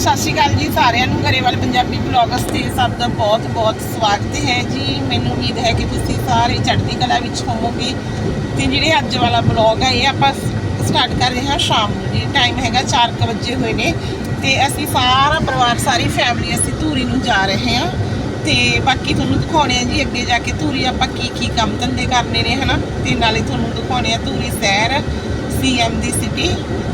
ਸਤਿ ਸ਼੍ਰੀ ਅਕਾਲ ਜੀ ਸਾਰਿਆਂ ਨੂੰ ਘਰੇਵਾਲ ਪੰਜਾਬੀ ਬਲੌਗਸ ਤੇ ਸਭ ਦਾ ਬਹੁਤ ਬਹੁਤ ਸਵਾਗਤ ਹੈ ਜੀ। ਮੈਨੂੰ ਉਮੀਦ ਹੈ ਕਿ ਤੁਸੀਂ ਸਾਰੇ ਚੜ੍ਹਦੀ ਕਲਾ ਵਿੱਚ ਹੋਵੋਗੇ। ਤੇ ਜਿਹੜੇ ਅੱਜ ਵਾਲਾ ਬਲੌਗ ਹੈ, ਇਹ ਆਪਾਂ ਸਟਾਰਟ ਕਰ ਰਹੇ ਹਾਂ ਸ਼ਾਮ ਨੂੰ ਜੀ। ਟਾਈਮ ਹੈਗਾ 4:00 ਵਜੇ ਹੋਏ ਨੇ। ਤੇ ਅਸੀਂ ਸਾਰਾ ਪਰਿਵਾਰ, ਸਾਰੀ ਫੈਮਿਲੀ ਅਸੀਂ ਧੂਰੀ ਨੂੰ ਜਾ ਰਹੇ ਹਾਂ। ਤੇ ਬਾਕੀ ਤੁਹਾਨੂੰ ਦਿਖਾਉਣੇ ਆ ਜੀ, ਅੱਗੇ ਜਾ ਕੇ ਧੂਰੀ ਆਪਾਂ ਕੀ ਕੀ ਕੰਮ ਧੰਦੇ ਕਰਨੇ ਨੇ, ਹਨਾ? ਤੇ ਨਾਲੇ ਤੁਹਾਨੂੰ ਦਿਖਾਉਣੇ ਆ ਧੂਰੀ ਸ਼ਹਿਰ ਸੀਐਮ ਦੀ ਸਿਟੀ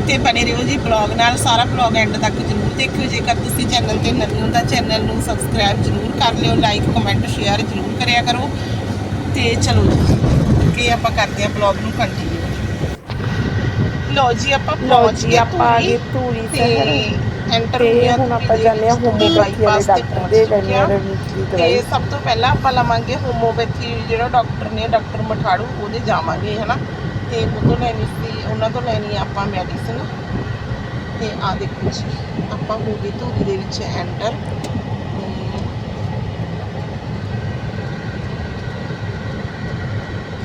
ਤੇ ਬਣੇ ਰਹੋ ਜੀ ਬਲੌਗ ਨਾਲ ਸਾਰਾ ਬਲੌਗ ਐਂਡ ਤੱਕ ਜਰੂਰ ਦੇਖਿਓ। ਜੇਕਰ ਤੁਸੀਂ ਚੈਨਲ ਤੇ ਨਵੇਂ ਹੋ ਤਾਂ ਚੈਨਲ ਨੂੰ ਸਬਸਕ੍ਰਾਈਬ ਜਰੂਰ ਕਰ ਲਿਓ ਲਾਈਕ ਕਮੈਂਟ ਸ਼ੇਅਰ ਜਰੂਰ ਕਰਿਆ ਕਰੋ। ਤੇ ਚਲੋ ਜੀ ਕਿ ਆਪਾਂ ਕਰਦੇ ਆ ਬਲੌਗ ਨੂੰ ਕੰਟੀਨਿਊ ਲੋ ਜੀ ਆਪਾਂ ਪਹੁੰਚ ਗਏ ਆਪਾਂ ਗਏ ਧੂਰੀ। ਤੇ ਐਂਟਰ ਤੇ ਹੁਣ ਆਪਾਂ ਹਾਂ ਹੋਮੋਪੈਥੀ ਵਾਲੇ ਡਾਕਟਰ ਦੇ ਲੈਣੇ ਆ ਰਣਜੀਤ ਦੀ ਤੇ ਦਵਾਈ। ਸਭ ਤੋਂ ਪਹਿਲਾਂ ਆਪਾਂ ਲਵਾਂਗੇ ਹੋਮੋਪੈਥੀ ਜਿਹੜਾ ਡਾਕਟਰ ਨੇ ਡਾਕਟਰ ਮਠਾੜੂ ਉਹਦੇ ਜਾਵਾਂਗੇ ਹਨਾ? ਤੇ ਉਹ ਤੋਂ ਲੈਣੀ ਸੀ, ਉਹਨਾਂ ਤੋਂ ਲੈਣੀ ਆਪਾਂ ਮੈਡੀਸਨ ਤੇ ਆ ਦੇਖੋ ਜੀ, ਆਪਾਂ ਹੋ ਗਏ ਧੂਰੀ ਦੇ ਵਿੱਚ ਐਂਟਰ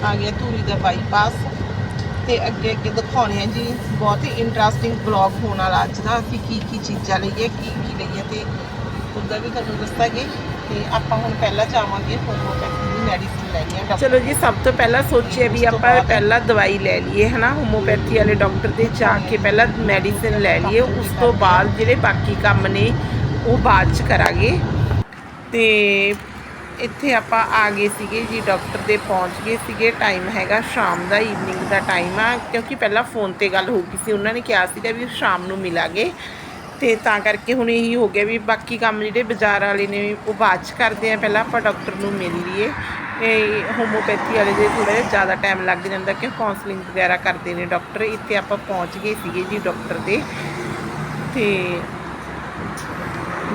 ਆ ਗਿਆ ਧੂਰੀ ਦਾ ਬਾਈਪਾਸ ਤੇ ਅੱਗੇ ਅੱਗੇ ਦਿਖਾਉਣੇ ਆ ਜੀ, ਬਹੁਤ ਹੀ ਇੰਟਰਸਟਿੰਗ ਬਲੌਗ ਹੋਣ ਵਾਲਾ ਅੱਜ ਦਾ। ਅਸੀਂ ਕੀ ਕੀ ਚੀਜ਼ਾਂ ਲਈਏ, ਕੀ ਕੀ ਲਈਏ ਤੇ ਉਹਦਾ ਵੀ ਤੁਹਾਨੂੰ ਦੱਸਾਂਗੇ। ਤੇ ਆਪਾਂ ਹੁਣ ਪਹਿਲਾਂ ਜਾਵਾਂਗੇ ਹੋਮੋਪੈਥੀ ਦੀ ਮੈਡੀਸਿਨ ਲੈਣੀ ਆ ਚਲੋ ਜੀ ਸਭ ਤੋਂ ਪਹਿਲਾਂ ਸੋਚਿਆ ਵੀ ਆਪਾਂ ਪਹਿਲਾਂ ਦਵਾਈ ਲੈ ਲਈਏ ਹਨਾ? ਹੋਮੋਪੈਥੀ ਵਾਲੇ ਡਾਕਟਰ ਦੇ ਜਾ ਕੇ ਪਹਿਲਾਂ ਮੈਡੀਸਿਨ ਲੈ ਲਈਏ ਉਸ ਤੋਂ ਬਾਅਦ ਜਿਹੜੇ ਬਾਕੀ ਕੰਮ ਨੇ ਉਹ ਬਾਅਦ ਚ ਕਰਾਂਗੇ। ਤੇ ਇੱਥੇ ਆਪਾਂ ਆ ਗਏ ਸੀਗੇ ਜੀ ਡਾਕਟਰ ਦੇ ਪਹੁੰਚ ਗਏ ਸੀਗੇ। ਟਾਈਮ ਹੈਗਾ ਸ਼ਾਮ ਦਾ ਈਵਨਿੰਗ ਦਾ ਟਾਈਮ ਆ ਕਿਉਂਕਿ ਪਹਿਲਾਂ ਫੋਨ ਤੇ ਗੱਲ ਹੋ ਗਈ ਸੀ। ਉਹਨਾਂ ਨੇ ਕਿਹਾ ਸੀਗਾ ਵੀ ਸ਼ਾਮ ਨੂੰ ਮਿਲਾਂਗੇ। ਤੇ ਤਾਂ ਕਰਕੇ ਹੁਣ ਇਹੀ ਹੋ ਗਿਆ ਵੀ ਬਾਕੀ ਕੰਮ ਜਿਹੜੇ ਬਾਜ਼ਾਰ ਵਾਲੇ ਨੇ ਉਹ ਬਾਅਦ ਚ ਕਰਦੇ ਆ। ਪਹਿਲਾਂ ਆਪਾਂ ਡਾਕਟਰ ਨੂੰ ਮਿਲ ਲਈਏ। ਇਹ ਹੋਮੋਪੈਥੀ ਵਾਲੇ ਦੇ ਥੋੜਾ ਜਿਹਾ ਜ਼ਿਆਦਾ ਟਾਈਮ ਲੱਗ ਜਾਂਦਾ ਕਿ ਕਾਉਂਸਲਿੰਗ ਵਗੈਰਾ ਕਰਦੇ ਨੇ ਡਾਕਟਰ। ਇੱਥੇ ਆਪਾਂ ਪਹੁੰਚ ਗਏ ਸੀਗੇ ਜੀ ਡਾਕਟਰ ਦੇ। ਤੇ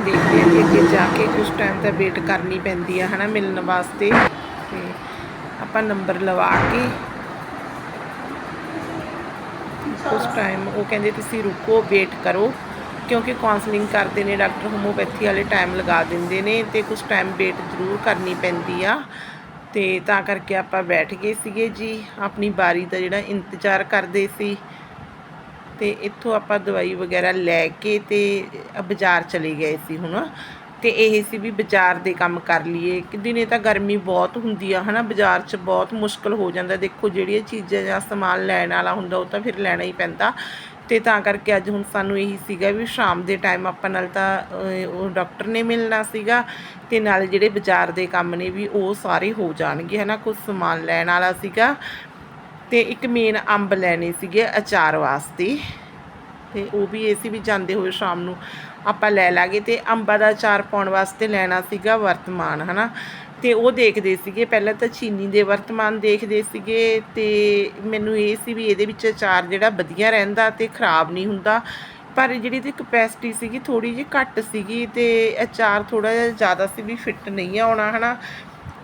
ਦੇਖਦੇ ਹਾਂ ਕਿ ਅੱਗੇ ਜਾ ਕੇ ਕੁਝ ਟਾਈਮ ਤਾਂ ਵੇਟ ਕਰਨੀ ਪੈਂਦੀ ਆ ਹਨਾ ਮਿਲਣ ਵਾਸਤੇ। ਤੇ ਆਪਾਂ ਨੰਬਰ ਲਵਾ ਕੇ ਉਸ ਟਾਈਮ ਉਹ ਕਹਿੰਦੇ ਤੁਸੀਂ ਰੁਕੋ ਵੇਟ ਕਰੋ। ਕਿਉਂਕਿ ਕਾਉਂਸਲਿੰਗ ਕਰਦੇ ਨੇ, ਡਾਕਟਰ ਹੋਮੋਪੈਥੀ ਵਾਲੇ ਟਾਈਮ ਲਗਾ ਦਿੰਦੇ ਨੇ ਤੇ ਕੁਝ ਟਾਈਮ ਵੇਟ ਜ਼ਰੂਰ ਕਰਨੀ ਪੈਂਦੀ ਆ। ਤੇ ਤਾਂ ਕਰਕੇ ਆਪਾਂ ਬੈਠ ਗਏ ਸੀਗੇ ਜੀ, ਆਪਣੀ ਬਾਰੀ ਦਾ ਜਿਹੜਾ ਇੰਤਜ਼ਾਰ ਕਰਦੇ ਸੀ। ਤੇ ਇੱਥੋਂ ਆਪਾਂ ਦਵਾਈ ਵਗੈਰਾ ਲੈ ਕੇ ਤੇ ਬਾਜ਼ਾਰ ਚਲੇ ਗਏ ਸੀ ਹੁਣ। ਤੇ ਇਹ ਸੀ ਵੀ ਬਾਜ਼ਾਰ ਦੇ ਕੰਮ ਕਰ ਲਈਏ। ਕਿ ਦਿਨੇ ਤਾਂ ਗਰਮੀ ਬਹੁਤ ਹੁੰਦੀ ਆ, ਹਨਾ? ਬਾਜ਼ਾਰ 'ਚ ਬਹੁਤ ਮੁਸ਼ਕਲ ਹੋ ਜਾਂਦਾ। ਦੇਖੋ, ਜਿਹੜੀਆਂ ਚੀਜ਼ਾਂ ਜਾਂ ਸਮਾਨ ਲੈਣ ਵਾਲਾ ਹੁੰਦਾ, ਉਹ ਤਾਂ ਫਿਰ ਲੈਣਾ ਹੀ ਪੈਂਦਾ। ਤੇ ਤਾਂ ਕਰਕੇ ਅੱਜ ਹੁਣ ਸਾਨੂੰ ਇਹੀ ਸੀਗਾ ਵੀ ਸ਼ਾਮ ਦੇ ਟਾਈਮ ਆਪਾਂ ਨਾਲ ਤਾਂ ਉਹ ਡਾਕਟਰ ਨੇ ਮਿਲਣਾ ਸੀਗਾ ਤੇ ਨਾਲ ਜਿਹੜੇ ਬਾਜ਼ਾਰ ਦੇ ਕੰਮ ਨੇ ਵੀ ਉਹ ਸਾਰੇ ਹੋ ਜਾਣਗੇ, ਹਨਾ? ਕੁਝ ਸਮਾਨ ਲੈਣ ਵਾਲਾ ਸੀਗਾ ਤੇ ਇੱਕ ਮੇਨ ਅੰਬ ਲੈਣੇ ਸੀਗੇ ਅਚਾਰ ਵਾਸਤੇ ਤੇ ਉਹ ਵੀ ਏਸੀ ਵੀ ਜਾਂਦੇ ਹੋਏ ਸ਼ਾਮ ਨੂੰ ਆਪਾਂ ਲੈ ਲਾਂਗੇ ਤੇ ਅੰਬਾਂ ਦਾ ਅਚਾਰ ਪਾਉਣ ਵਾਸਤੇ ਲੈਣਾ ਸੀਗਾ ਵਰਤਮਾਨ, ਹਨਾ? ਤੇ ਉਹ ਦੇਖਦੇ ਸੀਗੇ, ਪਹਿਲਾਂ ਤਾਂ ਚੀਨੀ ਦੇ ਵਰਤਮਾਨ ਦੇਖਦੇ ਸੀਗੇ ਤੇ ਮੈਨੂੰ ਇਹ ਸੀ ਵੀ ਇਹਦੇ ਵਿੱਚ ਅਚਾਰ ਜਿਹੜਾ ਵਧੀਆ ਰਹਿੰਦਾ ਤੇ ਖਰਾਬ ਨਹੀਂ ਹੁੰਦਾ। ਪਰ ਜਿਹੜੀ ਇਹਦੀ ਕਪੈਸਿਟੀ ਸੀਗੀ ਥੋੜੀ ਜਿਹੀ ਘੱਟ ਸੀਗੀ ਤੇ ਅਚਾਰ ਥੋੜਾ ਜਿਹਾ ਜ਼ਿਆਦਾ ਸੀ ਵੀ ਫਿੱਟ ਨਹੀਂ ਆਉਣਾ ਹਨਾ।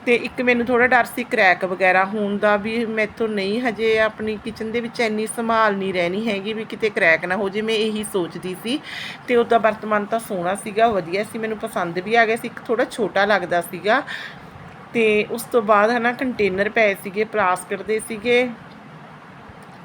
ਤੇ ਇੱਕ ਮੈਨੂੰ ਥੋੜਾ ਡਰ ਸੀ ਕ੍ਰੈਕ ਵਗੈਰਾ ਹੋਣ ਦਾ ਵੀ ਮੈਥੋਂ ਨਹੀਂ, ਹਜੇ ਆਪਣੀ ਕਿਚਨ ਦੇ ਵਿੱਚ ਇੰਨੀ ਸੰਭਾਲ ਨਹੀਂ ਰਹਿਣੀ ਹੈਗੀ ਵੀ ਕਿਤੇ ਕ੍ਰੈਕ ਨਾ ਹੋ ਜੇ, ਮੈਂ ਇਹੀ ਸੋਚਦੀ ਸੀ। ਤੇ ਉਹਦਾ ਵਰਤਮਾਨ ਤਾਂ ਸੋਹਣਾ ਸੀਗਾ, ਵਧੀਆ ਸੀ, ਮੈਨੂੰ ਪਸੰਦ ਵੀ ਆ ਗਿਆ ਸੀ। ਇੱਕ ਥੋੜਾ ਛੋਟਾ ਲੱਗਦਾ ਸੀਗਾ ਤੇ ਉਸ ਤੋਂ ਬਾਅਦ ਹਨਾ ਕੰਟੇਨਰ ਪਏ ਸੀਗੇ ਪਲਾਸਟਿਕ ਦੇ ਸੀਗੇ।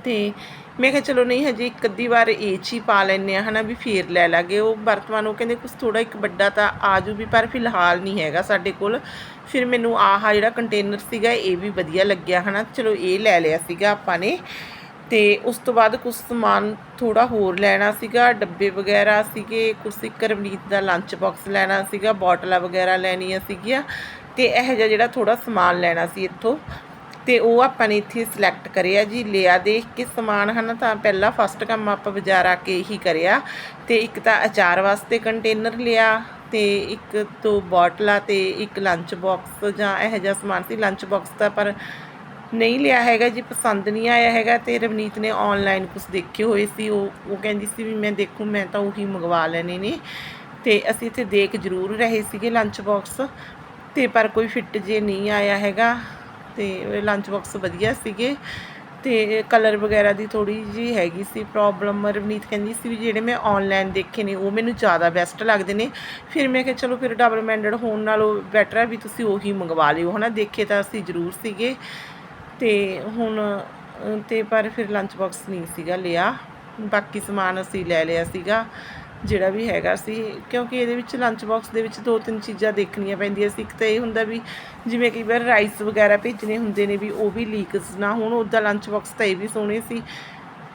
ਤੇ ਮੈਂ ਕਿਹਾ ਚਲੋ ਨਹੀਂ, ਹਜੇ ਇੱਕ ਅੱਧੀ ਵਾਰ ਇਹ 'ਚ ਹੀ ਪਾ ਲੈਨੇ ਆ ਹਨਾ ਵੀ ਫੇਰ ਲੈ ਲਾਗੇ। ਉਹ ਵਰਤਮਾਨ ਉਹ ਕਹਿੰਦੇ ਕੁਝ ਥੋੜਾ ਇੱਕ ਵੱਡਾ ਤਾਂ ਆਜੂ ਵੀ, ਪਰ ਫਿਲਹਾਲ ਨਹੀਂ ਹੈਗਾ ਸਾਡੇ ਕੋਲ। ਫਿਰ ਮੈਨੂੰ ਆਹ ਜਿਹੜਾ ਕੰਟੇਨਰ ਸੀਗਾ, ਇਹ ਵੀ ਵਧੀਆ ਲੱਗਿਆ ਹਨਾ। ਚਲੋ ਇਹ ਲੈ ਲਿਆ ਸੀਗਾ ਆਪਾਂ ਨੇ। ਤੇ ਉਸ ਤੋਂ ਬਾਅਦ ਕੁਝ ਸਮਾਨ ਥੋੜਾ ਹੋਰ ਲੈਣਾ ਸੀਗਾ, ਡੱਬੇ ਵਗੈਰਾ ਸੀਗੇ ਕੁਝ ਇੱਕ ਰਵਨੀਤ ਦਾ ਲੰਚ ਬਾਕਸ ਲੈਣਾ ਸੀਗਾ, ਬੋਟਲਾਂ ਵਗੈਰਾ ਲੈਣੀਆਂ ਸੀਗੀਆਂ। ਤੇ ਇਹ ਜਿਹਾ ਜਿਹੜਾ ਥੋੜਾ ਸਮਾਨ ਲੈਣਾ ਸੀ ਇੱਥੋਂ, ਤੇ ਉਹ ਆਪਾਂ ਨੇ ਇੱਥੇ ਸਿਲੈਕਟ ਕਰਿਆ ਜੀ, ਲਿਆ ਦੇਖ ਕੇ ਸਮਾਨ ਹਨ ਤਾਂ ਪਹਿਲਾ ਫਸਟ ਕੰਮ ਆਪਾਂ ਬਾਜ਼ਾਰ ਆ ਕੇ ਹੀ ਕਰਿਆ, ਤੇ ਇੱਕ ਤਾਂ ਅਚਾਰ ਵਾਸਤੇ ਕੰਟੇਨਰ ਲਿਆ, ਤੇ ਇੱਕ ਤੋਂ ਬੋਟਲਾਂ ਤੇ ਇੱਕ ਲੰਚ ਬਾਕਸ ਜਾਂ ਇਹੋ ਜਿਹਾ ਸਮਾਨ ਸੀ ਲੰਚ ਬਾਕਸ ਦਾ ਪਰ ਨਹੀਂ ਲਿਆ ਹੈਗਾ ਜੀ, ਪਸੰਦ ਨਹੀਂ ਆਇਆ ਹੈਗਾ ਤੇ ਰਵਨੀਤ ਨੇ ਆਨਲਾਈਨ ਕੁਝ ਦੇਖੇ ਹੋਏ ਸੀ, ਉਹ ਉਹ ਕਹਿੰਦੀ ਸੀ ਵੀ ਮੈਂ ਦੇਖੂ, ਮੈਂ ਤਾਂ ਉਹੀ ਮੰਗਵਾ ਲੈਣੇ ਨੇ, ਤੇ ਅਸੀਂ ਇੱਥੇ ਦੇਖ ਜ਼ਰੂਰ ਰਹੇ ਸੀਗੇ ਲੰਚ ਬਾਕਸ ਤੇ ਪਰ ਕੋਈ ਫਿੱਟ ਜੇ ਨਹੀਂ ਆਇਆ ਹੈਗਾ ਤੇ ਲੰਚ ਬਾਕਸ ਵਧੀਆ ਸੀਗੇ ਤੇ ਕਲਰ ਵਗੈਰਾ ਦੀ ਥੋੜੀ ਜੀ ਹੈਗੀ ਸੀ ਪ੍ਰੋਬਲਮ ਰਵਨੀਤ ਕਹਿੰਦੀ ਸੀ ਵੀ ਜਿਹੜੇ ਮੈਂ ਆਨਲਾਈਨ ਦੇਖੇ ਨੇ ਉਹ ਮੈਨੂੰ ਜ਼ਿਆਦਾ ਬੈਸਟ ਲੱਗਦੇ ਨੇ। ਫਿਰ ਮੈਂ ਕਿਹਾ ਚਲੋ ਫਿਰ ਡਬਲ ਮੈਂਡਡ ਹੋਣ ਨਾਲੋਂ ਬੈਟਰ ਹੈ ਵੀ ਤੁਸੀਂ ਉਹੀ ਮੰਗਵਾ ਲਿਓ। ਹਨਾ ਦੇਖੇ ਤਾਂ ਅਸੀਂ ਜ਼ਰੂਰ ਸੀਗੇ। ਤੇ ਹੁਣ ਅ, ਤੇ ਪਰ ਫਿਰ ਲੰਚ ਬਾਕਸ ਨਹੀਂ ਸੀਗਾ ਲਿਆ। ਬਾਕੀ ਸਮਾਨ ਅਸੀਂ ਲੈ ਲਿਆ ਸੀਗਾ। ਜਿਹੜਾ ਵੀ ਹੈਗਾ ਸੀ, ਕਿਉਂਕਿ ਇਹਦੇ ਵਿੱਚ ਲੰਚ ਬਾਕਸ ਦੇ ਵਿੱਚ ਦੋ ਤਿੰਨ ਚੀਜ਼ਾਂ ਦੇਖਣੀਆਂ ਪੈਂਦੀਆਂ ਸੀ। ਇੱਕ ਤਾਂ ਇਹ ਹੁੰਦਾ ਵੀ ਜਿਵੇਂ ਕਈ ਵਾਰ ਰਾਈਸ ਵਗੈਰਾ ਭੇਜਣੇ ਹੁੰਦੇ ਨੇ ਵੀ ਉਹ ਵੀ ਲੀਕਸ ਨਾ ਹੋਣ ਉੱਦਾਂ ਲੰਚ ਬਾਕਸ ਤਾਂ ਇਹ ਵੀ ਸੋਹਣੇ ਸੀ।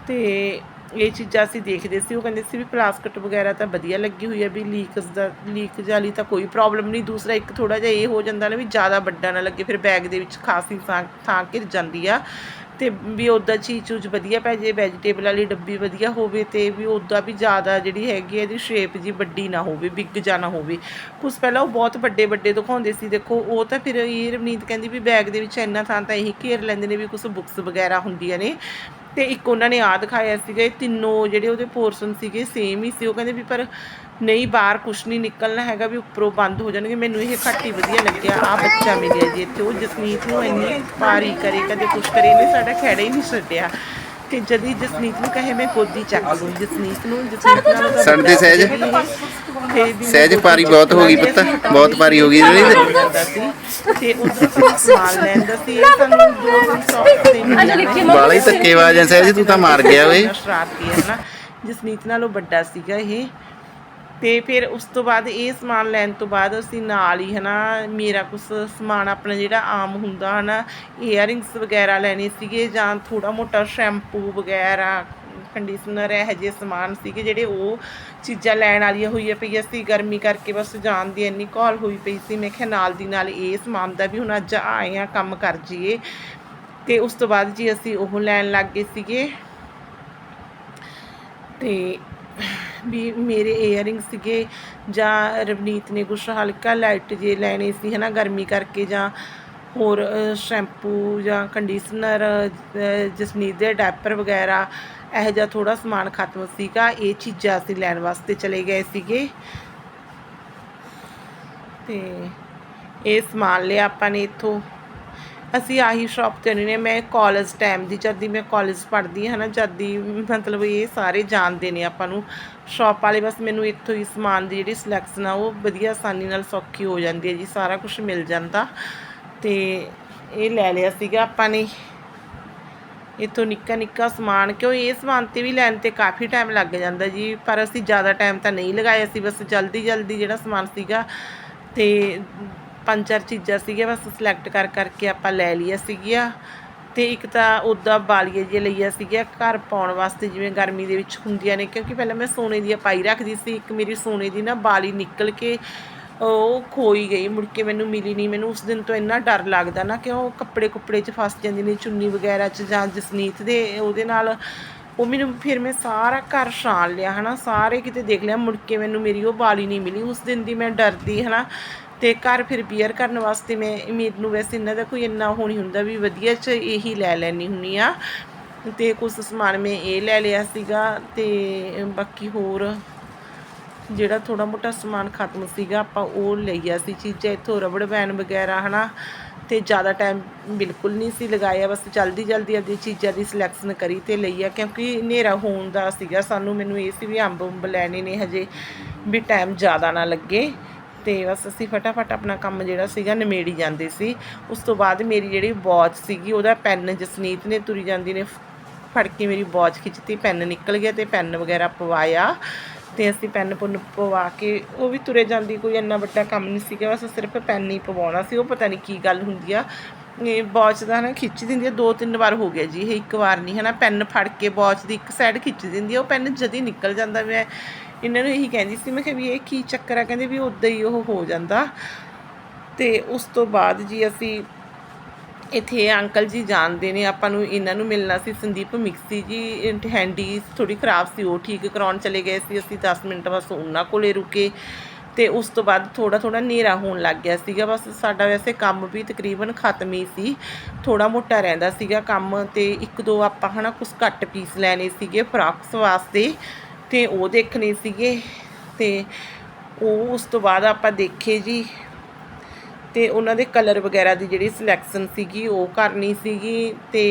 ਤੇ ਇਹ ਚੀਜ਼ਾਂ ਅਸੀਂ ਦੇਖਦੇ ਸੀ, ਉਹ ਕਹਿੰਦੇ ਸੀ ਵੀ ਪਲਾਸਕਟ ਵਗੈਰਾ ਤਾਂ ਵਧੀਆ ਲੱਗੀ ਹੋਈ ਹੈ ਵੀ ਲੀਕਸ ਦਾ ਲੀਕ ਵਾਲੀ ਤਾਂ ਕੋਈ ਪ੍ਰੋਬਲਮ ਨਹੀਂ। ਦੂਸਰਾ ਇੱਕ ਥੋੜਾ ਜਿਹਾ ਇਹ ਹੋ ਜਾਂਦਾ ਨਾ ਵੀ ਜ਼ਿਆਦਾ ਵੱਡਾ ਨਾ ਲੱਗੇ, ਫਿਰ ਬੈਗ ਦੇ ਵਿੱਚ ਖਾਸੀ ਥਾਂ ਥਾਂ ਘਿਰ ਜਾਂਦੀ ਆ। ਤੇ ਵੀ ਉੱਦਾਂ ਚੀਜ਼ ਚੂਜ਼ ਵਧੀਆ ਪੈ ਜੇ ਵੈਜੀਟੇਬਲ ਵਾਲੀ ਡੱਬੀ ਵਧੀਆ ਹੋਵੇ ਤੇ ਵੀ ਉੱਦਾਂ ਵੀ ਜ਼ਿਆਦਾ ਜਿਹੜੀ ਹੈਗੀ ਹੈ ਇਹਦੀ ਸ਼ੇਪ ਜੀ ਵੱਡੀ ਨਾ ਹੋਵੇ ਬਿੱਗ ਜਾ ਨਾ ਹੋਵੇ। ਕੁਛ ਪਹਿਲਾਂ ਉਹ ਬਹੁਤ ਵੱਡੇ ਵੱਡੇ ਦਿਖਾਉਂਦੇ ਸੀ, ਦੇਖੋ, ਉਹ ਤਾਂ ਫਿਰ ਇਹ ਰਵਨੀਤ ਕਹਿੰਦੀ ਵੀ ਬੈਗ ਦੇ ਵਿੱਚ ਇੰਨਾ ਥਾਂ ਤਾਂ ਇਹੀ ਘੇਰ ਲੈਂਦੇ ਨੇ ਵੀ ਕੁਝ ਬੁੱਕਸ ਵਗੈਰਾ ਹੁੰਦੀਆਂ ਨੇ। ਤੇ ਇੱਕ ਉਹਨਾਂ ਨੇ ਆ ਦਿਖਾਇਆ ਸੀਗਾ, ਇਹ ਤਿੰਨੋਂ ਜਿਹੜੇ ਉਹਦੇ ਪੋਰਸ਼ਨ ਸੀਗੇ ਸੇਮ ਹੀ ਸੀ। ਉਹ ਕਹਿੰਦੇ ਵੀ ਪਰ ਨਹੀਂ, ਬਾਹਰ ਕੁਛ ਨਹੀਂ ਨਿਕਲਣਾ ਹੈਗਾ, ਵੀ ਉੱਪਰੋਂ ਬੰਦ ਹੋ ਜਾਣਗੇ। ਮੈਨੂੰ ਇਹ ਘੱਟ ਹੀ ਵਧੀਆ ਲੱਗਿਆ। ਆ ਬੱਚਾ ਮਿਲਿਆ ਜੀ ਇੱਥੇ। ਉਹ ਜਸਨੀਤ ਨੂੰ ਇੰਨੀ ਪਾਰੀ ਕਰੇ, ਕਦੇ ਕੁਛ ਕਰੇ, ਇਹਨੇ ਸਾਡਾ ਖਹਿੜਾ ਹੀ ਨਹੀਂ ਛੱਡਿਆ। ਤੇ ਜਦੀ ਜਸਨੀਤ ਨੂੰ ਕਹੇ ਮੈਂ ਗੋਦੀ ਚੱਕ ਲੂੰ ਜਸਨੀਤ ਨੂੰ ਜਸਨੀਤ ਨਾਲ ਸਹਿਜ? ਸਹਿਜ ਭਾਰੀ ਬਹੁਤ ਹੋ ਗਈ ਪੁੱਤ ਬਹੁਤ ਭਾਰੀ ਹੋ ਗਈ ਜਿਹੜੀ ਤੇ ਉਧਰ ਸਮਾਨ ਲੈਂਦਾ ਸੀ ਇਹ ਸਾਨੂੰ ਦੋ ਤਿੰਨ ਸੌ ਤੇ ਵਾਲਾ ਹੀ ਧੱਕੇਬਾਜ਼ ਐ ਸਹਿਜ ਤੂੰ ਤਾਂ ਮਾਰ ਗਿਆ ਓਏ। ਸ਼ਰਾਰਤੀ ਹੈ ਨਾ? ਜਸਨੀਤ ਨਾਲੋਂ ਵੱਡਾ ਸੀਗਾ ਇਹ ਤੇ ਫਿਰ ਉਸ ਤੋਂ ਬਾਅਦ ਇਹ ਸਮਾਨ ਲੈਣ ਤੋਂ ਬਾਅਦ ਅਸੀਂ ਨਾਲ ਹੀ ਹਨਾ, ਮੇਰਾ ਕੁਝ ਸਮਾਨ ਆਪਣਾ ਜਿਹੜਾ ਆਮ ਹੁੰਦਾ ਹਨਾ ਈਅਰਿੰਗਸ ਵਗੈਰਾ ਲੈਣੇ ਸੀਗੇ ਜਾਂ ਥੋੜਾ ਮੋਟਾ ਸ਼ੈਂਪੂ ਵਗੈਰਾ ਕੰਡੀਸ਼ਨਰ ਇਹ ਜਿਹੇ ਸਮਾਨ ਸੀਗੇ ਜਿਹੜੇ ਉਹ ਚੀਜ਼ਾਂ ਲੈਣ ਵਾਲੀਆਂ ਹੋਈਆਂ ਪਈਆਂ ਸੀ। ਗਰਮੀ ਕਰਕੇ ਬਸ ਜਾਣ ਦੀ ਇੰਨੀ ਕਾਲ ਹੋਈ ਪਈ ਸੀ। ਮੈਂ ਕਿਹਾ ਨਾਲ ਦੀ ਨਾਲ ਇਹ ਸਮਾਨ ਦਾ ਵੀ ਹੁਣ ਅੱਜ ਆਏ ਆ ਕੰਮ ਕਰ ਜੀਏ ਤੇ ਉਸ ਤੋਂ ਬਾਅਦ ਜੀ ਅਸੀਂ ਉਹ ਲੈਣ ਲੱਗ ਗਏ ਸੀਗੇ। ਤੇ ਵੀ ਮੇਰੇ ਈਅਰਿੰਗ ਸੀਗੇ ਜਾਂ ਰਵਨੀਤ ਨੇ ਕੁਛ ਹਲਕਾ ਲਾਈਟ ਜੇ ਲੈਣੇ ਸੀ, ਹਨਾ, ਗਰਮੀ ਕਰਕੇ ਜਾਂ ਹੋਰ ਸ਼ੈਂਪੂ ਜਾਂ ਕੰਡੀਸ਼ਨਰ ਜਸਮੀਤ ਦੇ ਡਾਇਪਰ ਵਗੈਰਾ, ਇਹੋ ਜਿਹਾ ਥੋੜਾ ਸਮਾਨ ਖਤਮ ਸੀਗਾ, ਇਹ ਚੀਜ਼ਾਂ ਅਸੀਂ ਲੈਣ ਵਾਸਤੇ ਚਲੇ ਗਏ ਸੀਗੇ। ਤੇ ਇਹ ਸਮਾਨ ਲਿਆ ਆਪਾਂ ਨੇ ਇੱਥੋਂ। ਅਸੀਂ ਆਹੀ ਸ਼ਾਪ ਤੇ ਨੇ ਮੈਂ ਕਾਲਜ ਟਾਈਮ ਦੀ, ਜਦ ਦੀ ਮੈਂ ਕਾਲਜ ਪੜ੍ਹਦੀ ਹਾਂ ਨਾ, ਜਦ ਦੀ ਮਤਲਬ ਇਹ ਸਾਰੇ ਜਾਣਦੇ ਨੇ ਆਪਾਂ ਨੂੰ ਸ਼ਾਪ ਵਾਲੇ, ਬਸ ਮੈਨੂੰ ਇੱਥੋਂ ਹੀ ਸਮਾਨ ਦੀ ਜਿਹੜੀ ਸਿਲੈਕਸ਼ਨ ਆ, ਉਹ ਵਧੀਆ ਆਸਾਨੀ ਨਾਲ ਸੌਖੀ ਹੋ ਜਾਂਦੀ ਹੈ ਜੀ, ਸਾਰਾ ਕੁਝ ਮਿਲ ਜਾਂਦਾ। ਤੇ ਇਹ ਲੈ ਲਿਆ ਸੀਗਾ ਆਪਾਂ ਨੇ। ਇੱਥੋਂ ਨਿੱਕਾ ਨਿੱਕਾ ਸਮਾਨ, ਕਿਉਂ ਇਹ ਸਮਾਨ ਤੇ ਵੀ ਲੈਣ ਤੇ ਕਾਫੀ ਟਾਈਮ ਲੱਗ ਜਾਂਦਾ ਜੀ, ਪਰ ਅਸੀਂ ਜ਼ਿਆਦਾ ਟਾਈਮ ਤਾਂ ਨਹੀਂ ਲਗਾਇਆ ਸੀ ਬਸ ਜਲਦੀ ਜਲਦੀ ਜਿਹੜਾ ਸਮਾਨ ਸੀਗਾ ਤੇ ਪੰਜ ਚਾਰ ਚੀਜ਼ਾਂ ਸੀਗੀਆਂ, ਬਸ ਸਿਲੈਕਟ ਕਰ ਕਰਕੇ ਆਪਾਂ ਲੈ ਲਈਆਂ ਸੀਗੀਆਂ। ਤੇ ਇੱਕ ਤਾਂ ਉੱਦਾਂ ਬਾਲੀਏ ਜੇ ਲਈਆਂ ਸੀਗੀਆਂ ਘਰ ਪਾਉਣ ਵਾਸਤੇ, ਜਿਵੇਂ ਗਰਮੀ ਦੇ ਵਿੱਚ ਹੁੰਦੀਆਂ ਨੇ, ਕਿਉਂਕਿ ਪਹਿਲਾਂ ਮੈਂ ਸੋਨੇ ਦੀਆਂ ਪਾਈ ਰੱਖਦੀ ਸੀ, ਇੱਕ ਮੇਰੀ ਸੋਨੇ ਦੀ ਨਾ ਬਾਲੀ ਨਿਕਲ ਕੇ ਉਹ ਖੋਈ ਗਈ, ਮੁੜ ਕੇ ਮੈਨੂੰ ਮਿਲੀ ਨਹੀਂ। ਮੈਨੂੰ ਉਸ ਦਿਨ ਤੋਂ ਇੰਨਾ ਡਰ ਲੱਗਦਾ ਨਾ ਕਿ ਉਹ ਕੱਪੜੇ ਕੁੱਪੜੇ 'ਚ ਫਸ ਜਾਂਦੀ ਨੇ, ਚੁੰਨੀ ਵਗੈਰਾ 'ਚ ਜਾਂ ਜਸਨੀਤ ਦੇ ਉਹਦੇ ਨਾਲ। ਉਹ ਮੈਨੂੰ ਫਿਰ ਮੈਂ ਸਾਰਾ ਘਰ ਛਾਣ ਲਿਆ, ਹਨਾ, ਸਾਰੇ ਕਿਤੇ ਦੇਖ ਲਿਆ, ਮੁੜ ਕੇ ਮੈਨੂੰ ਮੇਰੀ ਉਹ ਬਾਲੀ ਨਹੀਂ ਮਿਲੀ। ਉਸ ਦਿਨ ਦੀ ਮੈਂ ਡਰਦੀ, ਹਨਾ। ਤੇ ਘਰ ਫਿਰ ਬੀਅਰ ਕਰਨ ਵਾਸਤੇ ਮੈਂ ਮੇਰੇ ਨੂੰ ਵੈਸੇ ਇਹਨਾਂ ਦਾ ਕੋਈ ਇੰਨਾ ਉਹ ਨਹੀਂ ਹੁੰਦਾ ਵੀ ਵਧੀਆ ਚ ਇਹੀ ਲੈ ਲੈਣੀ ਹੁੰਨੀ ਆ। ਤੇ ਕੁਝ ਸਮਾਨ ਮੈਂ ਇਹ ਲੈ ਲਿਆ ਸੀਗਾ ਤੇ ਬਾਕੀ ਹੋਰ ਜਿਹੜਾ ਥੋੜਾ ਮੋਟਾ ਸਮਾਨ ਖਤਮ ਸੀਗਾ ਆਪਾਂ ਉਹ ਲਈਆ ਸੀ ਚੀਜ਼ਾਂ, ਇੱਥੋਂ ਰਬੜ ਬੈਨ ਵਗੈਰਾ, ਹਨਾ। ਤੇ ਜ਼ਿਆਦਾ ਟਾਈਮ ਬਿਲਕੁਲ ਨਹੀਂ ਸੀ ਲਗਾਇਆ, ਬਸ ਜਲਦੀ ਜਲਦੀ ਆਪਦੀ ਚੀਜ਼ਾਂ ਦੀ ਸਿਲੈਕਸ਼ਨ ਕਰੀ ਤੇ ਆ, ਕਿਉਂਕਿ ਹਨੇਰਾ ਹੋਣ ਦਾ ਸੀਗਾ, ਸਾਨੂੰ ਮੈਨੂੰ ਇਹ ਸੀ ਵੀ ਅੰਬ ਅੰਬ ਲੈਣੇ ਨੇ ਹਜੇ, ਵੀ ਟਾਈਮ ਜ਼ਿਆਦਾ ਨਾ ਲੱਗੇ। ਤੇ ਬਸ ਅਸੀਂ ਫਟਾਫਟ ਆਪਣਾ ਕੰਮ ਜਿਹੜਾ ਸੀਗਾ ਨਿਮੇੜੀ ਜਾਂਦੇ ਸੀ। ਉਸ ਤੋਂ ਬਾਅਦ ਮੇਰੀ ਜਿਹੜੀ ਵਾਚ ਸੀਗੀ, ਉਹਦਾ ਪੈਨ ਜਸਨੀਤ ਨੇ ਤੁਰੀ ਜਾਂਦੀ ਨੇ ਫੜ ਕੇ ਮੇਰੀ ਵਾਚ ਖਿੱਚਤੀ, ਪੈਨ ਨਿਕਲ ਗਿਆ ਤੇ ਪੈਨ ਵਗੈਰਾ ਪਵਾਇਆ। ਤੇ ਅਸੀਂ ਪੈਨ ਪੁੰਨ ਪਵਾ ਕੇ ਉਹ ਵੀ ਤੁਰੇ ਜਾਂਦੀ, ਕੋਈ ਇੰਨਾ ਵੱਡਾ ਕੰਮ ਨਹੀਂ ਸੀਗਾ, ਬਸ ਸਿਰਫ ਪੈਨ ਹੀ ਪਵਾਉਣਾ ਸੀ। ਉਹ ਪਤਾ ਨਹੀਂ ਕੀ ਗੱਲ ਹੁੰਦੀ ਆ। ਇਹ ਵਾਚ ਦਾ ਨਾ ਖਿੱਚ ਦਿੰਦੀ ਆ ਦੋ ਤਿੰਨ ਵਾਰ ਹੋ ਗਿਆ ਜੀ, ਇਹ ਇੱਕ ਵਾਰ ਨਹੀਂ ਹੈ ਨਾ ਪੈਨ ਫੜ ਕੇ ਵਾਚ ਦੀ ਇੱਕ ਸਾਈਡ ਖਿੱਚ ਦਿੰਦੀ ਆ, ਉਹ ਪੈਨ ਜਦੀ ਨਿਕਲ ਜਾਂਦਾ ਮੈਂ ਇਹਨਾਂ ਨੂੰ ਇਹੀ ਕਹਿੰਦੀ ਸੀ, ਮੈਂ ਕਿਹਾ ਵੀ ਇਹ ਕੀ ਚੱਕਰ ਆ? ਕਹਿੰਦੇ ਵੀ ਉਦਾਂ ਹੀ ਉਹ ਹੋ ਜਾਂਦਾ। ਤੇ ਉਸ ਤੋਂ ਬਾਅਦ ਜੀ ਅਸੀਂ ਇੱਥੇ ਅੰਕਲ ਜੀ ਜਾਣਦੇ ਨੇ, ਆਪਾਂ ਨੂੰ ਇਹਨਾਂ ਨੂੰ ਮਿਲਣਾ ਸੀ ਸੰਦੀਪ ਮਿਕਸੀ ਜੀ ਹੈਂਡੀ ਥੋੜੀ ਖਰਾਬ ਸੀ, ਉਹ ਠੀਕ ਕਰਾਉਣ ਚਲੇ ਗਏ ਸੀ। ਅਸੀਂ 10 ਮਿੰਟ ਬਸ ਉਹਨਾਂ ਕੋਲੇ ਰੁਕੇ ਤੇ ਉਸ ਤੋਂ ਬਾਅਦ ਥੋੜਾ ਥੋੜਾ ਹਨੇਰਾ ਹੋਣ ਲੱਗ ਗਿਆ ਸੀਗਾ। ਬਸ ਸਾਡਾ ਵੈਸੇ ਕੰਮ ਵੀ ਤਕਰੀਬਨ ਖਤਮ ਹੀ ਸੀ। ਥੋੜਾ ਮੋਟਾ ਰਹਿੰਦਾ ਸੀਗਾ ਕੰਮ ਤੇ ਇੱਕ ਦੋ ਆਪਾਂ ਹਨਾ ਕੁਝ ਘੱਟ ਪੀਸ ਲੈਣੇ ਸੀਗੇ ਫਰਾਕਸ ਵਾਸਤੇ। ਤੇ ਉਹ ਦੇਖਣੇ ਸੀਗੇ ਤੇ ਉਹ ਉਸ ਤੋਂ ਬਾਅਦ ਆਪਾਂ ਦੇਖੇ ਜੀ ਤੇ ਉਹਨਾਂ ਦੇ ਕਲਰ ਵਗੈਰਾ ਦੀ ਜਿਹੜੀ ਸਿਲੈਕਸ਼ਨ ਸੀਗੀ ਉਹ ਕਰਨੀ ਸੀਗੀ ਤੇ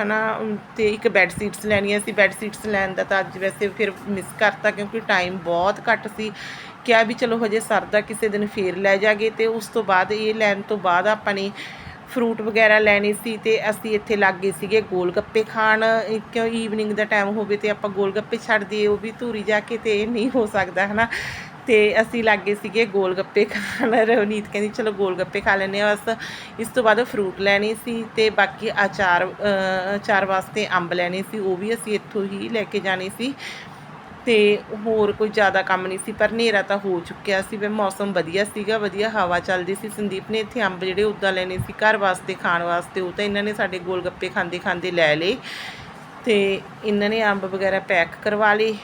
ਹਨਾ ਅਮ, ਤੇ ਇੱਕ ਬੈੱਡ ਸ਼ੀਟਸ ਲੈਣੀਆਂ ਸੀ। ਬੈੱਡ ਸ਼ੀਟਸ ਲੈਣ ਦਾ ਤਾਂ ਅੱਜ ਵੈਸੇ ਫਿਰ ਮਿਸ ਕਰਤਾ ਕਿਉਂਕਿ ਟਾਈਮ ਬਹੁਤ ਘੱਟ ਸੀ। ਕਿਹਾ ਵੀ ਚਲੋ ਹਜੇ ਸਰਦਾ ਕਿਸੇ ਦਿਨ ਫੇਰ ਲੈ ਜਾਗੇ ਤੇ ਉਸ ਤੋਂ ਬਾਅਦ ਇਹ ਲੈਣ ਤੋਂ ਬਾਅਦ ਆਪਾਂ ਨੇ ਫਰੂਟ ਵਗੈਰਾ ਲੈਣੇ ਸੀ ਤੇ ਅਸੀਂ ਇੱਥੇ ਲੱਗੇ ਸੀਗੇ ਗੋਲ ਗੱਪੇ ਖਾਣ। ਅਹ ਕਿਉਂ ਈਵਨਿੰਗ ਦਾ ਟਾਈਮ ਹੋਵੇ ਤੇ ਆਪਾਂ ਗੋਲ ਗੱਪੇ ਛੱਡ ਦਈਏ, ਉਹ ਵੀ ਧੂਰੀ ਜਾ ਕੇ ਤੇ ਇਹ ਨਹੀਂ ਹੋ ਸਕਦਾ, ਹਨਾ? ਤੇ ਅਸੀਂ ਲੱਗੇ ਸੀਗੇ ਗੋਲ ਗੱਪੇ ਖਾਣ। ਰਵਨੀਤ ਕਹਿੰਦੀ, ਚਲੋ ਗੋਲ ਗੱਪੇ ਖਾ ਲੈਂਦੇ ਆ ਬਸ ਇਸ ਤੋਂ ਬਾਅਦ ਫਰੂਟ ਲੈਣੇ ਸੀ ਤੇ ਬਾਕੀ ਅਚਾਰ, ਅਹ ਅਚਾਰ ਵਾਸਤੇ ਅੰਬ ਲੈਣੇ ਸੀ, ਉਹ ਵੀ ਅਸੀਂ ਇੱਥੋਂ ਹੀ ਲੈ ਕੇ ਜਾਣੇ ਸੀ। ਤੇ ਹੋਰ ਕੋਈ ਜ਼ਿਆਦਾ ਕੰਮ ਨਹੀਂ ਸੀ, ਪਰ ਹਨੇਰਾ ਤਾਂ ਹੋ ਚੁੱਕਿਆ ਸੀ, ਵੀ ਮੌਸਮ ਵਧੀਆ ਸੀਗਾ, ਵਧੀਆ ਹਵਾ ਚੱਲਦੀ ਸੀ। ਸੰਦੀਪ ਨੇ ਇੱਥੇ ਅੰਬ ਜਿਹੜੇ ਉੱਦਾਂ ਲੈਣੇ ਸੀ ਘਰ ਵਾਸਤੇ, ਖਾਣ ਵਾਸਤੇ, ਉਹ ਤਾਂ ਇਹਨਾਂ ਨੇ ਸਾਡੇ ਗੋਲ ਗੱਪੇ ਖਾਂਦੇ ਖਾਂਦੇ ਲੈ ਲਏ ਤੇ ਇਹਨਾਂ ਨੇ ਅੰਬ ਵਗੈਰਾ ਪੈਕ ਕਰਵਾ ਲਏ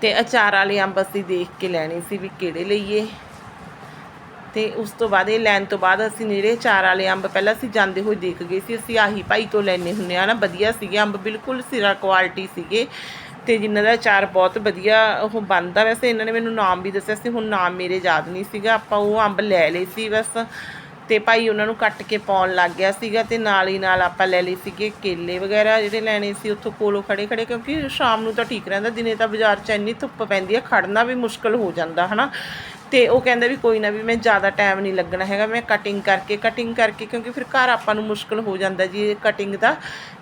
ਤੇ ਅਚਾਰ ਵਾਲੇ ਅੰਬ ਅਸੀਂ ਦੇਖ ਕੇ ਲੈਣੇ ਸੀ ਵੀ ਕਿਹੜੇ ਲਈਏ। ਤੇ ਉਸ ਤੋਂ ਬਾਅਦ ਇਹ ਲੈਣ ਤੋਂ ਬਾਅਦ ਅਸੀਂ ਨੇੜੇ ਅਚਾਰ ਵਾਲੇ ਅੰਬ ਪਹਿਲਾਂ ਅਸੀਂ ਜਾਂਦੇ ਹੋਏ ਦੇਖ ਗਏ ਸੀ, ਅਸੀਂ ਆਹੀ ਭਾਈ ਤੋਂ ਲੈਣੇ ਹੁੰਨੇ ਆ ਨਾ, ਵਧੀਆ ਸੀਗੇ ਅੰਬ, ਬਿਲਕੁਲ ਸਿਰਾ ਕੁਆਲਿਟੀ ਸੀਗੇ। ਤੇ ਜਿਨ੍ਹਾਂ ਦਾ ਅਚਾਰ ਬਹੁਤ ਵਧੀਆ ਉਹ ਬਣਦਾ, ਵੈਸੇ ਇਹਨਾਂ ਨੇ ਮੈਨੂੰ ਨਾਮ ਵੀ ਦੱਸਿਆ ਸੀ, ਹੁਣ ਨਾਮ ਮੇਰੇ ਯਾਦ ਨਹੀਂ ਸੀਗਾ, ਆਪਾਂ ਉਹ ਅੰਬ ਲੈ ਲਏ ਸੀ ਬਸ, ਤੇ ਭਾਈ ਉਹਨਾਂ ਨੂੰ ਕੱਟ ਕੇ ਪਾਉਣ ਲੱਗ ਗਿਆ ਸੀਗਾ ਤੇ ਨਾਲ ਹੀ ਨਾਲ ਆਪਾਂ ਲੈ ਲਈ ਸੀਗੇ ਕੇਲੇ ਵਗੈਰਾ ਜਿਹੜੇ ਲੈਣੇ ਸੀ ਉੱਥੋਂ ਕੋਲੋਂ ਖੜੇ ਖੜੇ, ਕਿਉਂਕਿ ਸ਼ਾਮ ਨੂੰ ਤਾਂ ਠੀਕ ਰਹਿੰਦਾ, ਦਿਨੇ ਤਾਂ ਬਾਜ਼ਾਰ 'ਚ ਇੰਨੀ ਧੁੱਪ ਪੈਂਦੀ ਹੈ ਖੜਨਾ ਵੀ ਮੁਸ਼ਕਲ ਹੋ ਜਾਂਦਾ, ਹਨਾ? ਤੇ ਉਹ ਕਹਿੰਦਾ ਵੀ ਕੋਈ ਨਾ ਵੀ ਮੈਂ ਜ਼ਿਆਦਾ ਟਾਈਮ ਨਹੀਂ ਲੱਗਣਾ ਹੈਗਾ, ਮੈਂ ਕਟਿੰਗ ਕਰਕੇ ਕਟਿੰਗ ਕਰਕੇ, ਕਿਉਂਕਿ ਫਿਰ ਘਰ ਆਪਾਂ ਨੂੰ ਮੁਸ਼ਕਲ ਹੋ ਜਾਂਦਾ ਜੀ ਕਟਿੰਗ ਦਾ।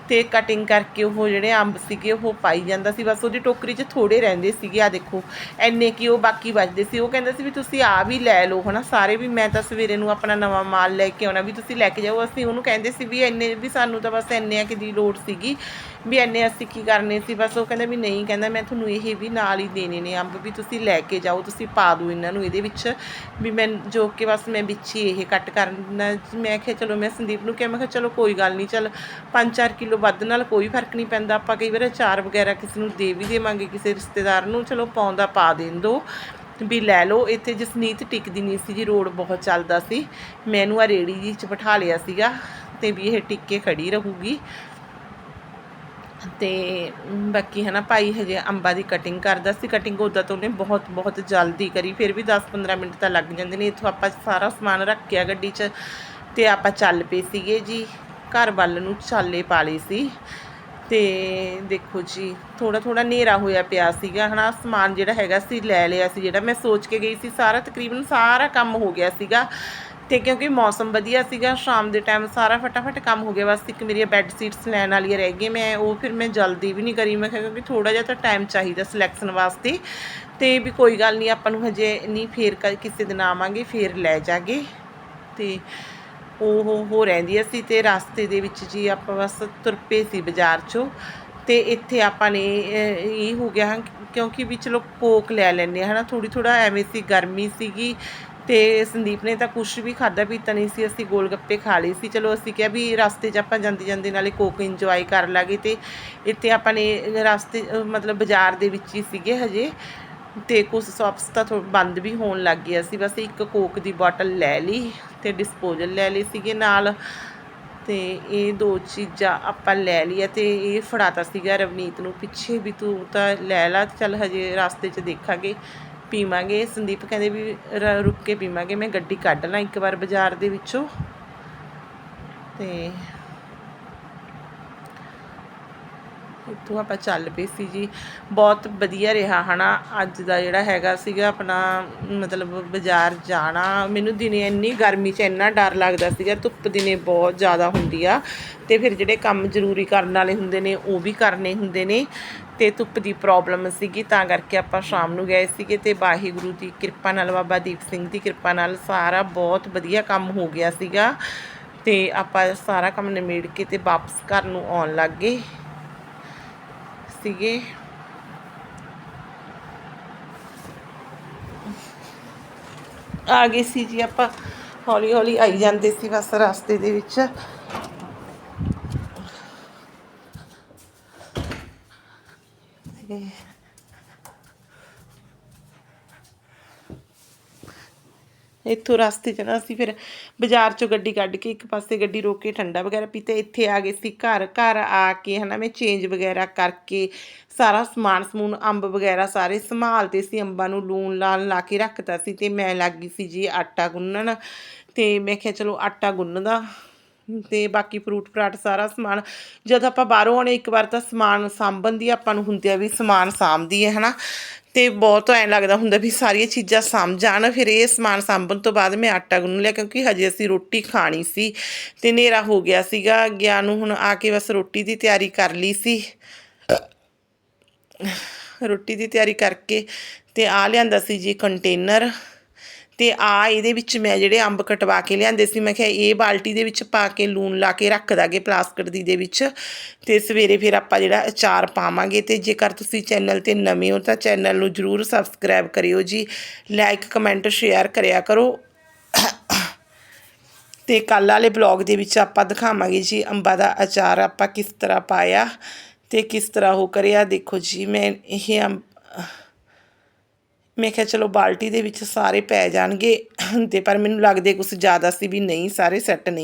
ਤੇ ਕਟਿੰਗ ਕਰਕੇ ਉਹ ਜਿਹੜੇ ਅੰਬ ਸੀਗੇ ਉਹ ਪਾਈ ਜਾਂਦਾ ਸੀ। ਬਸ ਉਹਦੀ ਟੋਕਰੀ 'ਚ ਥੋੜੇ ਰਹਿੰਦੇ ਸੀਗੇ। ਆ ਦੇਖੋ ਐਨੇ ਕੀ ਉਹ ਬਾਕੀ ਬਚਦੇ ਸੀ। ਉਹ ਕਹਿੰਦਾ ਸੀ ਵੀ ਤੁਸੀਂ ਆ ਵੀ ਲੈ ਲਓ, ਹਨਾ? ਸਾਰੇ ਵੀ ਮੈਂ ਤਾਂ ਸਵੇਰੇ ਨੂੰ ਆਪਣਾ ਨਵਾਂ ਮਾਲ ਲੈ ਕੇ ਆਉਣਾ। ਵੀ ਤੁਸੀਂ ਲੈ ਕੇ ਜਾਓ। ਅਸੀਂ ਉਹਨੂੰ ਕਹਿੰਦੇ ਸੀ ਵੀ ਐਨੇ ਵੀ ਸਾਨੂੰ ਤਾਂ ਬਸ ਐਨੇ ਆ ਕਿ ਦੀ ਲੋੜ ਸੀਗੀ। ਵੀ ਐਨੇ ਅਸੀਂ ਕੀ ਕਰਨੇ ਸੀ, ਬਸ ਉਹ ਕਹਿੰਦਾ ਵੀ ਨਹੀਂ, ਕਹਿੰਦਾ ਮੈਂ ਤੁਹਾਨੂੰ ਇਹ ਵੀ ਨਾਲ ਹੀ ਦੇਣੇ ਨੇ ਅੰਬ ਵੀ ਤੁਸੀਂ ਲੈ ਕੇ ਜਾਓ, ਤੁਸੀਂ ਪਾ ਦਿਓ ਇਹਨਾਂ ਨੂੰ ਇਹਦੇ ਵਿੱਚ। ਵੀ ਮੈਂ ਜੋ ਕਿ ਬਸ ਮੈਂ ਵਿੱਚ ਹੀ ਇਹ ਕੱਟ ਕਰਨਾ ਮੈਂ ਕਿਹਾ ਚਲੋ ਮੈਂ ਸੰਦੀਪ ਨੂੰ ਕਿਹਾ, ਮੈਂ ਕਿਹਾ ਚਲੋ ਕੋਈ ਗੱਲ ਨਹੀਂ, ਚਲ 5-4 ਕਿਲੋ ਵੱਧ ਨਾਲ ਕੋਈ ਫ਼ਰਕ ਨਹੀਂ ਪੈਂਦਾ, ਆਪਾਂ ਕਈ ਵਾਰ ਅਚਾਰ ਵਗੈਰਾ ਕਿਸੇ ਨੂੰ ਦੇ ਵੀ ਦੇਵਾਂਗੇ, ਕਿਸੇ ਰਿਸ਼ਤੇਦਾਰ ਨੂੰ, ਚਲੋ ਪਾਉਂਦਾ ਪਾ ਦੇਣ ਦੋ। ਵੀ ਲੈ ਲਓ, ਇੱਥੇ ਜਸਨੀਤ ਟਿਕਦੀ ਨਹੀਂ ਸੀ ਜੀ, ਰੋਡ ਬਹੁਤ ਚੱਲਦਾ ਸੀ ਮੈਨੂੰ ਆ ਰੇੜੀ ਜੀ ਚ ਬਿਠਾ ਲਿਆ ਸੀਗਾ, ਤੇ ਵੀ ਇਹ ਟਿੱਕੇ ਕੇ ਖੜੀ ਰਹੂਗੀ। ਤੇ ਬਾਕੀ ਹੈ ਨਾ ਭਾਈ ਹਜੇ ਅੰਬਾਂ ਦੀ ਕਟਿੰਗ ਕਰਦਾ ਸੀ ਕਟਿੰਗ ਉਹਦਾ ਤਾਂ ਉਹਨੇ ਬਹੁਤ ਬਹੁਤ ਜਲਦੀ ਕਰੀ, ਫਿਰ ਵੀ 10-15 ਮਿੰਟ ਤਾਂ ਲੱਗ ਜਾਂਦੇ ਨੇ, ਇੱਥੋਂ ਆਪਾਂ ਸਾਰਾ ਸਮਾਨ ਰੱਖਿਆ ਗੱਡੀ 'ਚ ਤੇ ਆਪਾਂ ਚੱਲ ਪਏ ਸੀਗੇ ਜੀ, ਘਰ ਵੱਲ ਨੂੰ ਚਾਲੇ ਪਾ ਲਏ ਸੀ ਤੇ ਦੇਖੋ ਜੀ ਥੋੜਾ ਥੋੜਾ ਹਨੇਰਾ ਹੋਇਆ ਪਿਆ ਸੀਗਾ ਹਨਾ, ਸਮਾਨ ਜਿਹੜਾ ਹੈਗਾ ਸੀ ਲੈ ਲਿਆ ਸੀ, ਜਿਹੜਾ ਮੈਂ ਸੋਚ ਕੇ ਗਈ ਸੀ, ਸਾਰਾ ਤਕਰੀਬਨ ਸਾਰਾ ਕੰਮ ਹੋ ਗਿਆ ਸੀਗਾ ਤੇ ਕਿਉਂਕਿ ਮੌਸਮ ਵਧੀਆ ਸੀਗਾ, ਸ਼ਾਮ ਦੇ ਟਾਈਮ ਸਾਰਾ ਫਟਾਫਟ ਕੰਮ ਹੋ ਗਿਆ। ਬਸ ਇੱਕ ਮੇਰੀਆਂ ਬੈੱਡ ਸੀਟਸ ਲੈਣ ਵਾਲੀਆਂ ਰਹਿ ਗਈਆਂ ਮੈਂ, ਉਹ ਫਿਰ ਮੈਂ ਜਲਦੀ ਵੀ ਨਹੀਂ ਕਰੀ। ਮੈਂ ਕਿਹਾ ਕਿਉਂਕਿ ਥੋੜਾ ਜਿਹਾ ਤਾਂ ਟਾਈਮ ਚਾਹੀਦਾ ਸਿਲੈਕਸ਼ਨ ਵਾਸਤੇ। ਤੇ ਵੀ ਕੋਈ ਗੱਲ ਨਹੀਂ, ਆਪਾਂ ਨੂੰ ਹਜੇ ਨਹੀਂ ਫੇਰ ਕ- ਕਿਸੇ ਦਿਨ ਆਵਾਂਗੇ, ਫੇਰ ਲੈ ਜਾਗੇ। ਤੇ ਉਹ ਹੋ ਰਹਿੰਦੀ ਸੀ ਤੇ ਰਸਤੇ ਦੇ ਵਿੱਚ ਜੀ ਆਪਾਂ ਬਸ ਤੁਰ ਪਏ ਸੀ ਬਾਜ਼ਾਰ 'ਚੋਂ। ਤੇ ਇੱਥੇ ਆਪਾਂ ਨੇ ਇਹ ਹੋ ਗਿਆ ਕਿਉਂਕਿ ਵੀ ਚਲੋ ਕੋਕ ਲੈ ਲੈਂਦੇ ਹਾਂ ਹਨਾ। ਥੋੜੀ ਥੋੜਾ ਐਵੇਂ ਸੀ, ਗਰਮੀ ਸੀਗੀ। ਤੇ ਸੰਦੀਪ ਨੇ ਤਾਂ ਕੁਝ ਵੀ ਖਾਦਾ ਪੀਤਾ ਨਹੀਂ ਸੀ, ਅਸੀਂ ਗੋਲ ਗੱਪੇ ਖਾ ਲਏ ਸੀ। ਚਲੋ ਅਸੀਂ ਕਿਹਾ ਵੀ ਰਸਤੇ 'ਚ ਆਪਾਂ ਜਾਂਦੇ ਜਾਂਦੇ ਨਾਲੇ ਕੋਕ ਇੰਜੋਏ ਕਰ ਲਾਂਗੇ ਤੇ ਇੱਥੇ ਆਪਾਂ ਨੇ ਰਸਤੇ, ਮਤਲਬ ਬਾਜ਼ਾਰ ਦੇ ਵਿੱਚ ਹੀ ਸੀਗੇ ਹਜੇ ਤੇ ਕੁਝ ਸ਼ਾਪਸ ਤਾਂ ਥੋ, ਬੰਦ ਵੀ ਹੋਣ ਲੱਗ ਗਿਆ ਸੀ। ਬਸ ਇੱਕ ਕੋਕ ਦੀ ਬੋਟਲ ਲੈ ਲਈ ਤੇ ਡਿਸਪੋਜ਼ਲ ਲੈ ਲਈ ਸੀਗੇ ਨਾਲ ਤੇ ਇਹ ਦੋ ਚੀਜ਼ਾਂ ਆਪਾਂ ਲੈ ਲਈਆਂ ਤੇ ਇਹ ਫੜਾਤਾ ਸੀਗਾ ਰਵਨੀਤ ਨੂੰ, ਪਿੱਛੇ ਵੀ ਤੂੰ ਤਾਂ ਲੈ ਲਾ, ਚੱਲ ਹਜੇ ਰਸਤੇ 'ਚ ਦੇਖਾਂਗੇ। ਪੀਵਾਂਗੇ। ਸੰਦੀਪ ਕਹਿੰਦੇ ਵੀ ਰ- ਰੁੱਕ ਕੇ ਪੀਵਾਂਗੇ। ਮੈਂ ਗੱਡੀ ਕੱਢ ਲਾਂ ਇੱਕ ਵਾਰ ਬਾਜ਼ਾਰ ਦੇ ਵਿੱਚੋਂ। ਤੇ ਇੱਥੋਂ ਆਪਾਂ ਚੱਲ ਪਏ ਸੀ ਜੀ। ਬਹੁਤ ਵਧੀਆ ਰਿਹਾ ਹਨਾ। ਅੱਜ ਦਾ ਜਿਹੜਾ ਹੈਗਾ ਸੀਗਾ ਆਪਣਾ, ਮਤਲਬ ਬਾਜ਼ਾਰ ਜਾਣਾ। ਮੈਨੂੰ ਦਿਨੇ ਇੰਨੀ ਗਰਮੀ 'ਚ ਇੰਨਾ ਡਰ ਲੱਗਦਾ ਸੀਗਾ, ਧੁੱਪ ਦਿਨੇ ਬਹੁਤ ਜ਼ਿਆਦਾ ਹੁੰਦੀ ਆ। ਤੇ ਫਿਰ ਜਿਹੜੇ ਕੰਮ ਜ਼ਰੂਰੀ ਕਰਨ ਵਾਲੇ ਹੁੰਦੇ ਨੇ, ਉਹ ਵੀ ਕਰਨੇ ਹੁੰਦੇ ਨੇ। ਤੇ ਧੁੱਪ ਦੀ ਪ੍ਰੋਬਲਮ ਸੀਗੀ, ਤਾਂ ਕਰਕੇ ਆਪਾਂ ਸ਼ਾਮ ਨੂੰ ਗਏ ਸੀਗੇ ਤੇ ਵਾਹਿਗੁਰੂ ਦੀ ਕਿਰਪਾ ਨਾਲ, ਬਾਬਾ ਦੀਪ ਸਿੰਘ ਦੀ ਕਿਰਪਾ ਨਾਲ ਸਾਰਾ ਬਹੁਤ ਵਧੀਆ ਕੰਮ ਹੋ ਗਿਆ ਸੀਗਾ। ਤੇ ਆਪਾਂ ਸਾਰਾ ਕੰਮ ਨਿਮੇੜ ਕੇ ਤੇ ਵਾਪਸ ਘਰ ਨੂੰ ਆਉਣ ਲੱਗ ਗਏ। ਸੀਗੇ। ਆ ਗਏ ਸੀ ਜੀ ਆਪਾਂ, ਹੌਲੀ ਹੌਲੀ ਆਈ ਜਾਂਦੇ ਸੀ ਬਸ ਰਸਤੇ ਦੇ ਵਿੱਚ। ਤੇ ਇੱਥੋਂ ਰਸਤੇ 'ਚ ਨਾ ਅਸੀਂ ਫਿਰ ਬਾਜ਼ਾਰ 'ਚੋਂ ਗੱਡੀ ਕੱਢ ਕੇ ਇੱਕ ਪਾਸੇ ਗੱਡੀ ਰੋਕ ਕੇ ਠੰਡਾ ਵਗੈਰਾ ਪੀਤਾ, ਇੱਥੇ ਆ ਗਏ ਸੀ ਘਰ ਘਰ ਆ ਕੇ ਹਨਾ ਮੈਂ ਚੇਂਜ ਵਗੈਰਾ ਕਰਕੇ ਸਾਰਾ ਸਮਾਨ, ਸਮੂਨ, ਅੰਬ ਵਗੈਰਾ ਸਾਰੇ ਸੰਭਾਲਤੇ ਸੀ ਅੰਬਾਂ ਨੂੰ ਲੂਣ, ਲਾਲ ਲਾ ਕੇ ਰੱਖਤਾ ਸੀ ਤੇ ਮੈਂ ਲੱਗ ਗਈ ਸੀ ਜੀ ਆਟਾ ਗੁੰਨਣ ਤੇ ਮੈਂ ਕਿਹਾ ਚਲੋ ਆਟਾ ਗੁੰਨਦਾ ਤੇ ਬਾਕੀ ਫਰੂਟ ਫਰਾਟ ਸਾਰਾ ਸਮਾਨ, ਜਦ ਆਪਾਂ ਬਾਹਰੋਂ ਆਉਣੇ ਇੱਕ ਵਾਰ ਤਾਂ ਸਮਾਨ ਸਾਂਭਣ ਦੀ ਆਪਾਂ ਨੂੰ ਹੁੰਦੀ ਆ ਵੀ ਸਮਾਨ ਸਾਂਭਦੀ ਹੈ ਹਨਾ। ਤੇ ਬਹੁਤ ਐਂ ਲੱਗਦਾ ਹੁੰਦਾ ਵੀ ਸਾਰੀਆਂ ਚੀਜ਼ਾਂ ਸਮਝ ਜਾਣ। ਫਿਰ ਇਹ ਸਮਾਨ ਸਾਂਭਣ ਤੋਂ ਬਾਅਦ ਮੈਂ ਆਟਾ ਗੁੰਨ ਲਿਆ ਕਿਉਂਕਿ ਹਜੇ ਅਸੀਂ ਰੋਟੀ ਖਾਣੀ ਸੀ ਤੇ ਹਨੇਰਾ ਹੋ ਗਿਆ ਸੀਗਾ। ਗਿਆ ਨੂੰ ਹੁਣ ਆ ਕੇ ਬਸ ਰੋਟੀ ਦੀ ਤਿਆਰੀ ਕਰ ਲਈ ਸੀ। ਰੋਟੀ ਦੀ ਤਿਆਰੀ ਕਰਕੇ ਤੇ ਆ ਲਿਆਂਦਾ ਸੀ ਜੀ ਕੰਟੇਨਰ ਤੇ ਆ ਇਹਦੇ ਵਿੱਚ ਮੈਂ ਜਿਹੜੇ ਅੰਬ ਕਟਵਾ ਕੇ ਲਿਆਂਦੇ ਸੀ, ਮੈਂ ਕਿਹਾ ਇਹ ਬਾਲਟੀ ਦੇ ਵਿੱਚ ਪਾ ਕੇ ਲੂਣ ਲਾ ਕੇ ਰੱਖ ਦਾਂਗੇ ਪਲਾਸਟਿਕ ਦੀ ਦੇ ਵਿੱਚ। ਤੇ ਸਵੇਰੇ ਫਿਰ ਆਪਾਂ ਜਿਹੜਾ ਅਚਾਰ ਪਾਵਾਂਗੇ ਤੇ ਜੇਕਰ ਤੁਸੀਂ ਚੈਨਲ ਤੇ ਨਵੇਂ ਹੋ ਤਾਂ ਚੈਨਲ ਨੂੰ ਜਰੂਰ ਸਬਸਕ੍ਰਾਈਬ ਕਰਿਓ ਜੀ। ਲਾਈਕ, ਕਮੈਂਟ, ਸ਼ੇਅਰ ਕਰਿਆ ਕਰੋ। ਤੇ ਕੱਲ੍ਹ ਵਾਲੇ ਬਲੌਗ ਦੇ ਵਿੱਚ ਆਪਾਂ ਦਿਖਾਵਾਂਗੇ ਜੀ ਅੰਬਾਂ ਦਾ ਅਚਾਰ ਆਪਾਂ ਕਿਸ ਤਰ੍ਹਾਂ ਪਾਇਆ ਤੇ ਕਿਸ ਤਰ੍ਹਾਂ ਉਹ ਕਰਿਆ। ਦੇਖੋ ਜੀ, ਮੈਂ ਇਹ ਅੰਬ ਮੈਂ ਕਿਹਾ ਚਲੋ ਬਾਲਟੀ ਦੇ ਵਿੱਚ ਸਾਰੇ ਪੈ ਜਾਣਗੇ ਤੇ ਪਰ ਮੈਨੂੰ ਲੱਗਦੇ ਕੁਝ ਜ਼ਿਆਦਾ ਸੀ ਵੀ ਨਹੀਂ, ਸਾਰੇ ਸੈੱਟ ਨਹੀਂ।